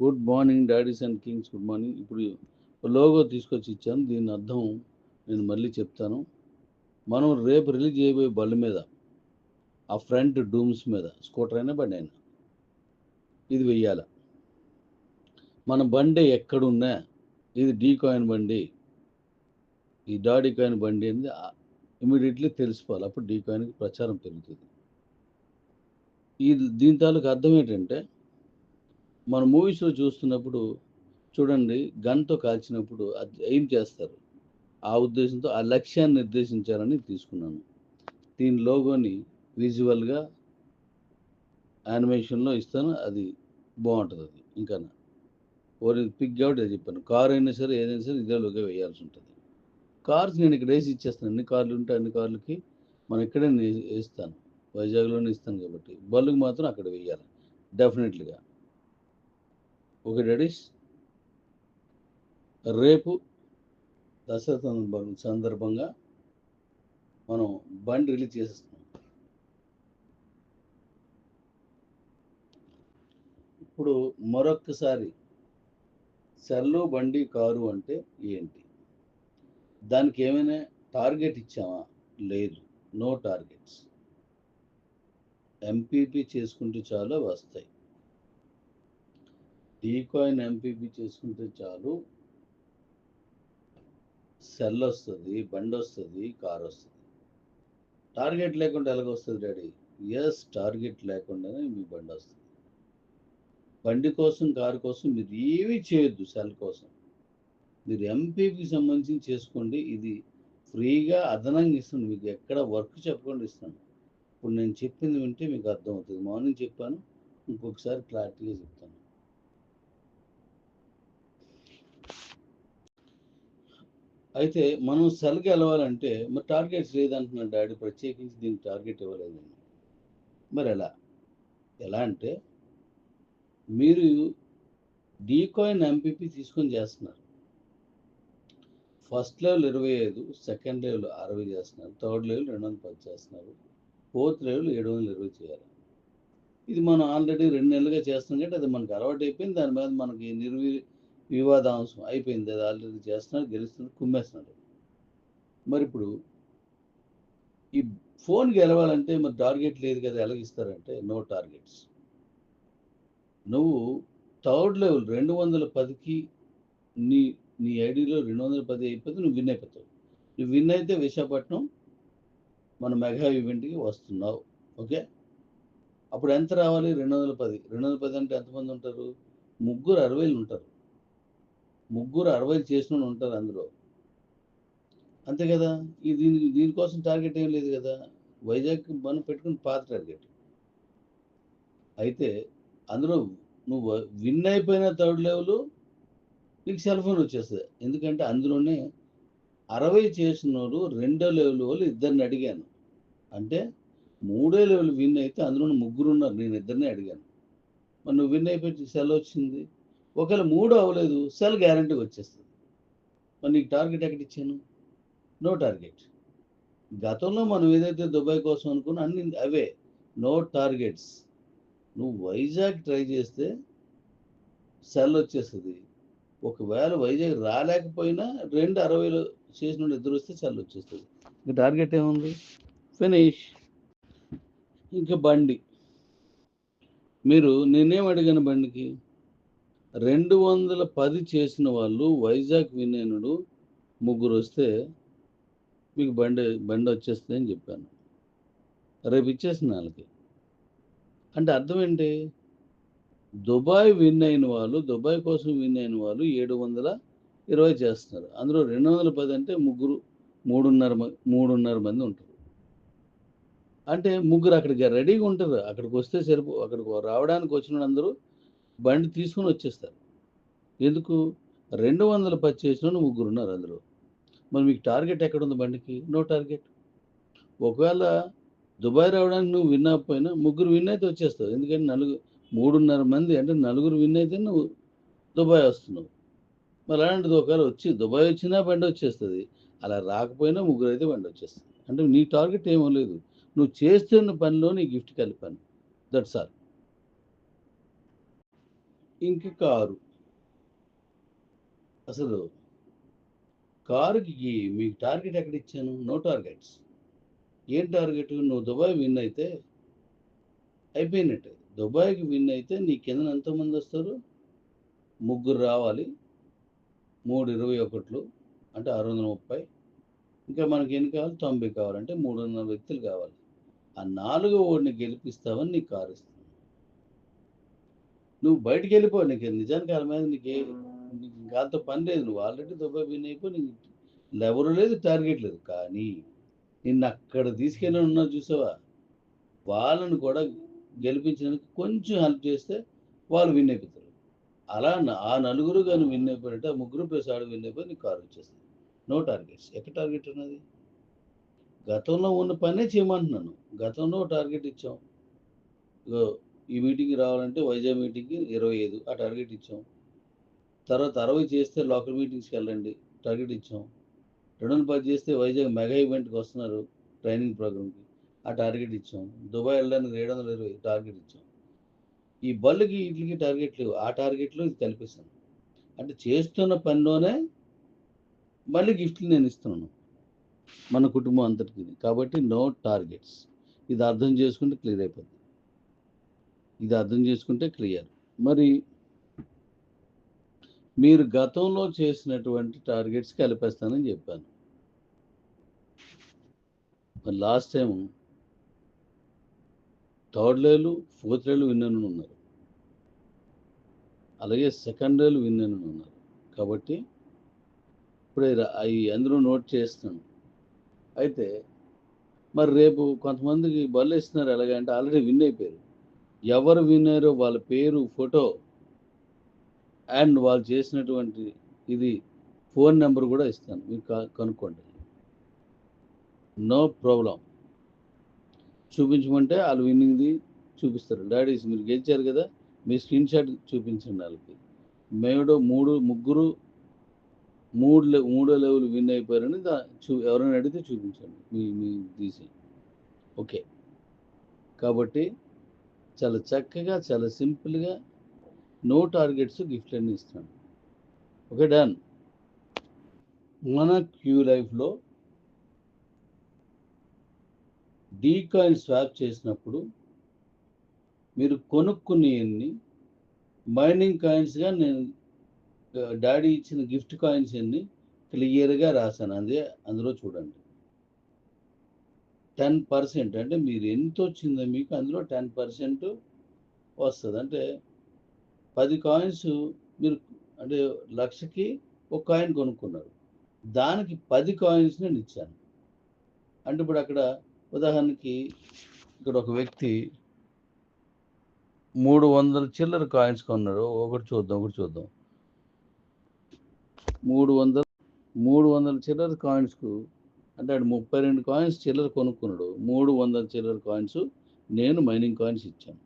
Good morning daddies and kings good morning ఇప్పుడు logo తీసుకొచ్చి ఇచ్చాను దీని అర్థం నేను మళ్ళీ చెప్తాను. మనం రేపు రిలీజ్ చేయబోయే బళ్ళు మీద ఆ ఫ్రంట్ డూమ్స్ మీద స్కూటర్ అయినా బండి అయినా ఇది వెయ్యాల. మన బండి ఎక్కడున్నా ఇది డీ కాయిన్ బండి ఈ డాడీ కాయిన్ బండి అనేది ఇమీడియట్లీ తెలిసిపోవాలి. అప్పుడు డీ కాయిన్కి ప్రచారం పెరుగుతుంది. ఈ దీని తాలూకు అర్థం ఏంటంటే మన మూవీస్లో చూస్తున్నప్పుడు చూడండి గన్తో కాల్చినప్పుడు అది ఏం చేస్తారు? ఆ ఉద్దేశంతో ఆ లక్ష్యాన్ని నిర్దేశించాలని తీసుకున్నాను. దీని లోగోని విజువల్గా యానిమేషన్లో ఇస్తాను అది బాగుంటుంది అది ఇంకా ఓరి పిక్ కాబట్టి అది చెప్పాను. కార్ అయినా సరే ఏదైనా సరే ఇదే లోగా వేయాల్సి ఉంటుంది. కార్స్ నేను ఇక్కడ వేసి ఇచ్చేస్తాను. ఎన్ని కార్లు ఉంటే అన్ని కార్లకి మనం ఇక్కడే వేస్తాను. వైజాగ్లోనే ఇస్తాను కాబట్టి బల్లుకి మాత్రం అక్కడ వేయాలి. డెఫినెట్లీగా ఓకే డాడీస్ రేపు దసరా సందర్భంగా మనం బండి రిలీజ్ చేసేస్తున్నాం. ఇప్పుడు మరొక్కసారి సెల్లు బండి కారు అంటే ఏంటి? దానికి ఏమైనా టార్గెట్ ఇచ్చామా? లేదు. No targets. ఎంపీపీ చేసుకుంటే చాలా వస్తాయి. డీకాయిన్ ఎంపీపీ చేసుకుంటే చాలు. సెల్ వస్తుంది బండి వస్తుంది కార్ వస్తుంది. టార్గెట్ లేకుండా ఎలాగొస్తుంది డాడీ? ఎస్ టార్గెట్ లేకుండానే మీ బండి వస్తుంది. బండి కోసం కారు కోసం మీరు ఏమీ చేయొద్దు సెల్ కోసం. మీరు ఎంపీకి సంబంధించి చేసుకోండి. ఇది ఫ్రీగా అదనంగా ఇస్తుంది మీకు ఎక్కడ వర్క్ చెప్పకుండా ఇస్తాను. ఇప్పుడు నేను చెప్పింది వింటే మీకు అర్థమవుతుంది. మార్నింగ్ చెప్పాను. ఇంకొకసారి క్లారిటీగా చెప్తాను. అయితే మనం సెల్ గెలవాలంటే మరి టార్గెట్స్ లేదంటున్నాడు డాడీ ప్రత్యేకించి దీనికి టార్గెట్ ఇవ్వలేదండి. మరి ఎలా? ఎలా అంటే మీరు డీకాయిన్ ఎంపీపీ తీసుకొని చేస్తున్నారు. ఫస్ట్ లెవెల్ ఇరవై ఐదు సెకండ్ లెవెల్ అరవై చేస్తున్నారు థర్డ్ లెవెల్ రెండు వందల పది చేస్తున్నారు ఫోర్త్ లెవెల్ ఏడు వందల ఇరవై చేయాలి. ఇది మనం ఆల్రెడీ రెండు నెలలుగా చేస్తున్నాం కాబట్టి అది మనకు అలవాటు అయిపోయింది దాని మీద మనకి నిర్వీ వివాదాంశం అయిపోయింది అది ఆల్రెడీ చేస్తున్నారు గెలుస్తున్నారు కుమ్మేస్తున్నాడు మరి ఇప్పుడు ఈ ఫోన్ గెలవాలంటే మరి టార్గెట్ లేదు కదా ఎలాగిస్తారంటే నో టార్గెట్స్ నువ్వు థర్డ్ లెవెల్ రెండు వందల పదికి నీ నీ ఐడిలో రెండు వందల పది అయిపోతే నువ్వు విన్ అయిపోతావు. నువ్వు విన్ అయితే విశాఖపట్నం మన మెగా ఈవెంట్కి వస్తున్నావు ఓకే? అప్పుడు ఎంత రావాలి? రెండు వందల పది. రెండు వందల పది అంటే ఎంతమంది ఉంటారు? ముగ్గురు అరవైలు ఉంటారు. ముగ్గురు అరవై చేసిన వాళ్ళు ఉంటారు అందులో. అంతే కదా? ఈ దీని దీనికోసం టార్గెట్ ఏం లేదు కదా? వైజాగ్ మనం పెట్టుకుని పాత టార్గెట్ అయితే అందులో నువ్వు విన్ అయిపోయిన థర్డ్ లెవెల్ నీకు సెల్ ఫోన్ వచ్చేస్తుంది. ఎందుకంటే అందులోనే అరవై చేసిన వాళ్ళు రెండో లెవెల్ వాళ్ళు ఇద్దరిని అడిగాను. అంటే మూడో లెవెల్ విన్ అయితే అందులో ముగ్గురు ఉన్నారు. నేను ఇద్దరిని అడిగాను. మరి నువ్వు విన్ అయిపోయి సెల్ వచ్చింది? ఒకవేళ మూడు అవ్వలేదు సెల్ గ్యారంటీగా వచ్చేస్తుంది. మరి నీకు టార్గెట్ ఎక్కడ ఇచ్చాను? నో టార్గెట్ గతంలో మనం ఏదైతే దుబాయ్ కోసం అనుకున్నా అన్ని అవే. నో టార్గెట్స్ నువ్వు వైజాగ్ ట్రై చేస్తే సెల్ వచ్చేస్తుంది. ఒకవేళ వైజాగ్ రాలేకపోయినా రెండు అరవైలో చేసిన ఇద్దరు వస్తే సెల్ వచ్చేస్తుంది. ఇంకా టార్గెట్ ఏముంది? ఫినిష్ ఇంకా బండి. మీరు నేనేం అడిగాను బండికి? రెండు వందల పది చేసిన వాళ్ళు వైజాగ్ వినయనుడు ముగ్గురు వస్తే మీకు బండి బండి వచ్చేస్తుంది అని చెప్పాను. రేపు ఇచ్చేసిన వాళ్ళకి. అంటే అర్థం ఏంటి? దుబాయ్ విన్ అయిన వాళ్ళు దుబాయ్ కోసం విన్ అయిన వాళ్ళు ఏడు వందల ఇరవై చేస్తున్నారు. అందులో రెండు వందల పది అంటే ముగ్గురు మూడున్నర మ- మూడున్నర మంది ఉంటారు. అంటే ముగ్గురు అక్కడికి రెడీగా ఉంటారు. అక్కడికి వస్తే సరిపో అక్కడికి రావడానికి వచ్చిన అందరూ బండి తీసుకుని వచ్చేస్తారు. ఎందుకు? రెండు వందల పది చేసిన వాళ్ళు ముగ్గురు ఉన్నారు అందులో. మరి మీకు టార్గెట్ ఎక్కడ ఉంది బండికి? No target. ఒకవేళ దుబాయ్ రావడానికి నువ్వు విన్ అవ్వకపోయినా ముగ్గురు విన్ అయితే వచ్చేస్తావు ఎందుకంటే నలుగురు మూడున్నర మంది అంటే నలుగురు విన్ అయితే నువ్వు దుబాయ్ వస్తున్నావు. మరి అలాంటిది ఒకవేళ వచ్చి దుబాయ్ వచ్చినా బండి వచ్చేస్తుంది. అలా రాకపోయినా ముగ్గురు అయితే బండి వచ్చేస్తుంది. అంటే నీ టార్గెట్ ఏమో లేదు. నువ్వు చేస్తున్న పనిలో నీ గిఫ్ట్ కలిపాను. That's all. ఇంక కారు. అసలు కారుకి మీకు టార్గెట్ ఎక్కడ ఇచ్చాను నో టార్గెట్స్. ఏం టార్గెట్? నువ్వు దుబాయ్ విన్ అయితే అయిపోయినట్టే. దుబాయ్కి విన్ అయితే నీ కింద ఎంతమంది వస్తారు? ముగ్గురు రావాలి. మూడు ఇరవై ఒకట్లు. అంటే ఆరు వందల ముప్పై ఇంకా మనకి ఎన్ని కావాలి? తొంభై కావాలంటే మూడు వందల వ్యక్తులు కావాలి. ఆ నాలుగో ఓడిని గెలిపిస్తావని నీకు కారు ఇస్తాను నువ్వు బయటికి వెళ్ళిపో నీకు నిజానికి వాళ్ళ మీద నీకు నీకు ఇంకా అంత పని లేదు. నువ్వు ఆల్రెడీ దుబాయ్ విన్ అయిపో నీకు ఎవరు లేదు టార్గెట్ లేదు. కానీ నిన్ను అక్కడ తీసుకెళ్ళి ఉన్నారు చూసావా? వాళ్ళని కూడా గెలిపించడానికి కొంచెం హెల్ప్ చేస్తే వాళ్ళు విన్ అయిపోతారు. అలా ఆ నలుగురు కానీ విన్ అయిపోయినట్టు ఆ ముగ్గురు ప్లస్ ఆడు విన్ అయిపోయి నీకు కారు వచ్చేస్తుంది. నో టార్గెట్స్ ఎక్కడ టార్గెట్ ఉన్నది? గతంలో ఉన్న పనే చేయమంటున్నాను. గతంలో టార్గెట్ ఇచ్చాం. ఈ మీటింగ్కి రావాలంటే వైజాగ్ మీటింగ్కి ఇరవై ఐదు ఆ టార్గెట్ ఇచ్చాం. తర్వాత అరవై చేస్తే లోకల్ మీటింగ్స్కి వెళ్ళండి టార్గెట్ ఇచ్చాం. రెండు వందల పది చేస్తే వైజాగ్ మెగా ఈవెంట్కి వస్తున్నారు ట్రైనింగ్ ప్రోగ్రామ్కి ఆ టార్గెట్ ఇచ్చాం. దుబాయ్ వెళ్ళడానికి ఏడు వందల ఇరవై టార్గెట్ ఇచ్చాం. ఈ బల్లుకి వీటికి టార్గెట్ లేవు ఆ టార్గెట్లో ఇది కల్పిస్తాను అంటే చేస్తున్న పనిలోనే మళ్ళీ గిఫ్ట్లు నేను ఇస్తున్నాను మన కుటుంబం అంతటికి కాబట్టి నో టార్గెట్స్ ఇది అర్థం చేసుకుంటే క్లియర్ అయిపోతుంది ఇది అర్థం చేసుకుంటే క్లియర్. మరి మీరు గతంలో చేసినటువంటి టార్గెట్స్ కలిపేస్తానని చెప్పాను. మరి last time third level fourth level విన్నను ఉన్నారు. అలాగే సెకండ్ లేలు విన్నను ఉన్నారు. కాబట్టి ఇప్పుడు అవి అందరూ నోట్ చేస్తున్నాను. అయితే మరి రేపు కొంతమందికి బళ్ళు ఇస్తున్నారు ఎలాగంటే ఆల్రెడీ విన్ అయిపోయారు. ఎవరు విన్నారో వాళ్ళ పేరు ఫోటో అండ్ వాళ్ళు చేసినటువంటి ఇది ఫోన్ నెంబర్ కూడా ఇస్తాను. మీరు కనుక్కోండి. No problem. చూపించమంటే వాళ్ళు విన్నింగ్ది చూపిస్తారు. డాడీస్ మీరు గెలిచారు కదా మీ స్క్రీన్ షాట్ చూపించండి వాళ్ళకి. మేడో మూడు ముగ్గురు మూడు మూడో లెవెల్ విన్ అయిపోయారని దా చూ ఎవరైనా అడిగితే చూపించండి. మీ మీ తీసి. ఓకే. కాబట్టి చాలా చక్కగా చాలా సింపుల్గా నో టార్గెట్స్ గిఫ్ట్ అన్ని ఇస్తాను ఓకే డన్. మన క్యూ లైఫ్లో డీ కాయిన్ స్వాప్ చేసినప్పుడు మీరు కొనుక్కునేవన్నీ మైనింగ్ కాయిన్స్గా నేను డాడీ ఇచ్చిన గిఫ్ట్ కాయిన్స్ అన్ని క్లియర్గా రాశాను. అదే అందులో చూడండి. టెన్ పర్సెంట్ అంటే మీరు ఎంత వచ్చిందో మీకు అందులో టెన్ పర్సెంట్ వస్తుంది. అంటే పది కాయిన్స్ మీరు అంటే లక్షకి ఒక కాయిన్ కొనుక్కున్నారు. దానికి పది కాయిన్స్ నేను ఇచ్చాను. అంటే ఇప్పుడు అక్కడ ఉదాహరణకి ఇక్కడ ఒక వ్యక్తి మూడు వందల చిల్లర కాయిన్స్ కొన్నాడు. ఒకటి చూద్దాం ఒకటి చూద్దాం. మూడు వందల మూడు వందల చిల్లర కాయిన్స్కు అంటే ఆడు ముప్పై రెండు కాయిన్స్ చిల్లర కొనుక్కున్నాడు. మూడు వందల చిల్లర కాయిన్స్ నేను మైనింగ్ కాయిన్స్ ఇచ్చాను.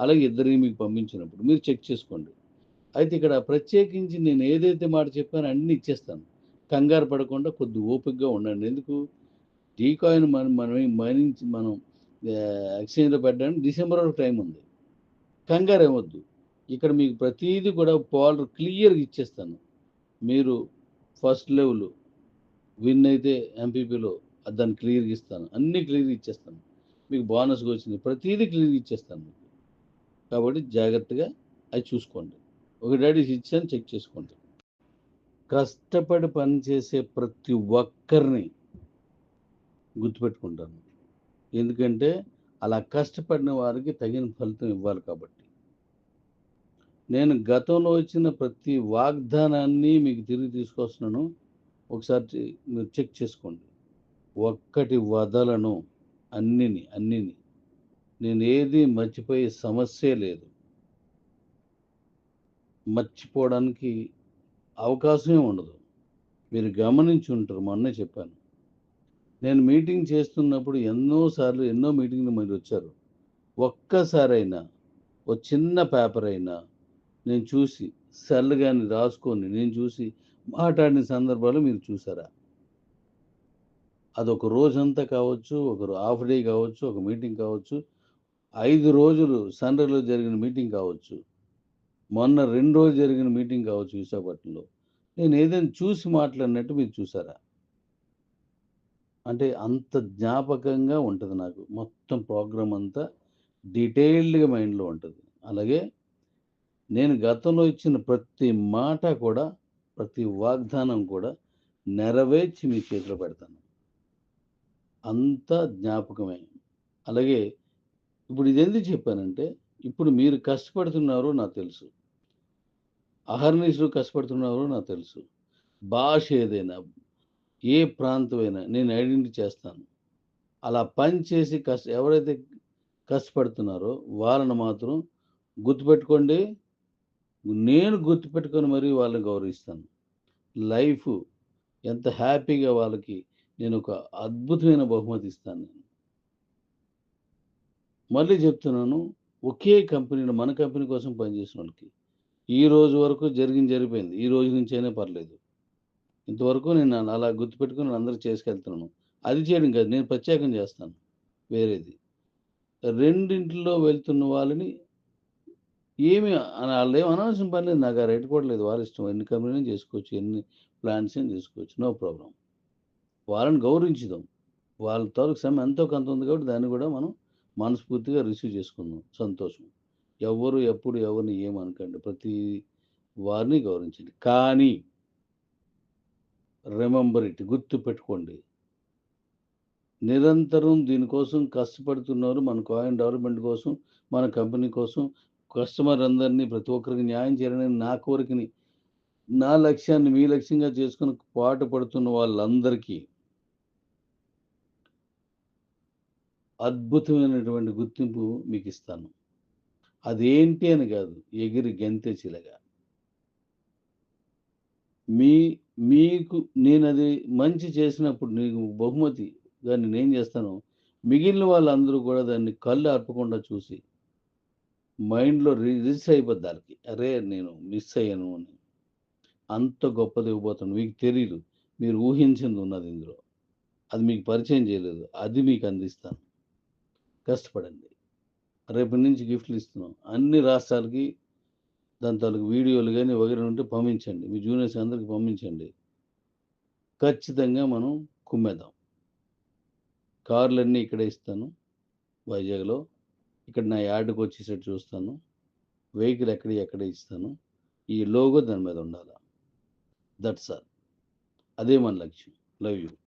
అలాగే ఇద్దరికి మీకు పంపించినప్పుడు మీరు చెక్ చేసుకోండి. అయితే ఇక్కడ ప్రత్యేకించి నేను ఏదైతే మాట చెప్పానో అన్నీ ఇచ్చేస్తాను. కంగారు పడకుండా కొద్ది ఓపికగా ఉండండి. ఎందుకు? డీ కాయిన్ మనం మనం మైనింగ్ మనం ఎక్స్చేంజ్లో పెట్టడానికి డిసెంబర్ వరకు టైం ఉంది. కంగారు ఏమొద్దు. ఇక్కడ మీకు ప్రతీది కూడా పాలు క్లియర్గా ఇచ్చేస్తాను. మీరు ఫస్ట్ లెవెల్ విన్ అయితే ఎంపీపీలో దాన్ని క్లియర్గా ఇస్తాను అన్నీ క్లియర్గా ఇచ్చేస్తాను. మీకు బోనస్గా వచ్చింది ప్రతిదీ క్లియర్గా ఇచ్చేస్తాను మీకు. కాబట్టి జాగ్రత్తగా అది చూసుకోండి. ఒక డాడీ ఇచ్చాను చెక్ చేసుకోండి. కష్టపడి పనిచేసే ప్రతి ఒక్కరిని గుర్తుపెట్టుకుంటాను. ఎందుకంటే అలా కష్టపడిన వారికి తగిన ఫలితం ఇవ్వాలి కాబట్టి. నేను గతంలో వచ్చిన ప్రతి వాగ్దానాన్ని మీకు తిరిగి తీసుకొస్తున్నాను. ఒకసారి మీరు చెక్ చేసుకోండి. ఒక్కటి వదలను అన్నిని అన్నిని. నేను ఏది మర్చిపోయే సమస్య లేదు. మర్చిపోవడానికి అవకాశమే ఉండదు. మీరు గమనించి ఉంటారు మొన్నే చెప్పాను. నేను మీటింగ్ చేస్తున్నప్పుడు ఎన్నోసార్లు ఎన్నో మీటింగ్లు మీరు వచ్చారు. ఒక్కసారైనా ఒక చిన్న పేపర్ అయినా నేను చూసి సెల్ కానీ రాసుకొని నేను చూసి మాట్లాడిన సందర్భాలు మీరు చూసారా? అదొక రోజంతా కావచ్చు ఒక హాఫ్ డే కావచ్చు ఒక మీటింగ్ కావచ్చు ఐదు రోజులు సండేలో జరిగిన మీటింగ్ కావచ్చు మొన్న రెండు రోజులు జరిగిన మీటింగ్ కావచ్చు విశాఖపట్నంలో. నేను ఏదైనా చూసి మాట్లాడినట్టు మీరు చూసారా? అంటే అంత జ్ఞాపకంగా ఉంటుంది నాకు. మొత్తం ప్రోగ్రామ్ అంతా డీటెయిల్డ్గా మైండ్లో ఉంటుంది. అలాగే నేను గతంలో ఇచ్చిన ప్రతి మాట కూడా ప్రతి వాగ్దానం కూడా నెరవేర్చి మీ చేతిలో పెడతాను. అంత జ్ఞాపకమే. అలాగే ఇప్పుడు ఇది ఎందుకు చెప్పానంటే ఇప్పుడు మీరు కష్టపడుతున్నారో నాకు తెలుసు. అహర్నిశలు కష్టపడుతున్నారో నాకు తెలుసు. భాష ఏదైనా ఏ ప్రాంతమైనా నేను ఐడెంటిటీ చేస్తాను. అలా పని చేసి కష్ట ఎవరైతే కష్టపడుతున్నారో వాళ్ళని మాత్రం గుర్తుపెట్టుకోండి. నేను గుర్తుపెట్టుకొని మరీ వాళ్ళని గౌరవిస్తాను. లైఫ్ ఎంత హ్యాపీగా వాళ్ళకి నేను ఒక అద్భుతమైన బహుమతి ఇస్తాను నేను. మళ్ళీ చెప్తున్నాను ఒకే కంపెనీలో మన కంపెనీ కోసం పనిచేసిన వాళ్ళకి. ఈ రోజు వరకు జరిగింది జరిగిపోయింది. ఈ రోజు నుంచి అయినా పర్లేదు. ఇంతవరకు నేను అలా గుర్తుపెట్టుకుని అందరూ చేసుకెళ్తున్నాను. అది చేయడం కాదు నేను ప్రత్యేకం చేస్తాను వేరేది. రెండింటిలో వెళ్తున్న వాళ్ళని ఏమి వాళ్ళు ఏం అనవలసిన పని లేదు. నాకు ఆ రేటు కూడా లేదు. వాళ్ళ ఇష్టం. ఎన్ని కంపెనీలు చేసుకోవచ్చు. ఎన్ని ప్లాన్స్ అయినా చేసుకోవచ్చు. నో ప్రాబ్లం వాళ్ళని గౌరవించుదాం. వాళ్ళ తాలూకు సమయం ఎంతో కొంత ఉంది కాబట్టి దాన్ని కూడా మనం మనస్ఫూర్తిగా రిసీవ్ చేసుకుందాం. సంతోషం. ఎవరు ఎప్పుడు ఎవరిని ఏమనకండి ప్రతి వారిని గౌరవించండి. కానీ రిమెంబర్ ఇట్ గుర్తు పెట్టుకోండి. నిరంతరం దీనికోసం కష్టపడుతున్నారు. మన కాయిన్ డెవలప్మెంట్ కోసం మన కంపెనీ కోసం కస్టమర్ అందరినీ ప్రతి ఒక్కరికి న్యాయం చేయాలని నా కోరికని నా లక్ష్యాన్ని మీ లక్ష్యంగా చేసుకుని పాటు పడుతున్న వాళ్ళందరికీ అద్భుతమైనటువంటి గుర్తింపు మీకు ఇస్తాను అదేంటి అని కాదు ఎగిరి గెంతే చిలగా మీ మీకు నేను అది మంచి చేసినప్పుడు నీకు బహుమతి దాన్ని నేనేం చేస్తాను మిగిలిన వాళ్ళందరూ కూడా దాన్ని కళ్ళు అర్పకుండా చూసి మైండ్లో రిలీజ్ అయిపోద్ది దానికి. అరే నేను మిస్ అయ్యాను అని. అంత గొప్పది ఇవ్వబోతాను మీకు తెలియదు మీరు ఊహించింది ఉన్నది ఇందులో. అది మీకు పరిచయం చేయలేదు. అది మీకు అందిస్తాను. కష్టపడండి. రేపటి నుంచి గిఫ్ట్లు ఇస్తున్నాం. అన్ని రాష్ట్రాలకి దాని తాలూకు వీడియోలు కానీ వగైరా ఉంటే పంపించండి. మీ జూనియర్స్ అందరికి పంపించండి. ఖచ్చితంగా మనం కుమ్మేద్దాం. కార్లన్నీ ఇక్కడే ఇస్తాను. వైజాగ్లో ఇక్కడ నా యార్డుకి వచ్చేసరికి చూస్తాను. వెహికల్ ఎక్కడ ఎక్కడ ఇస్తాను. ఈ లోగో దాని మీద ఉండాలి? That's all. అదే మన లక్ష్యం. Love you.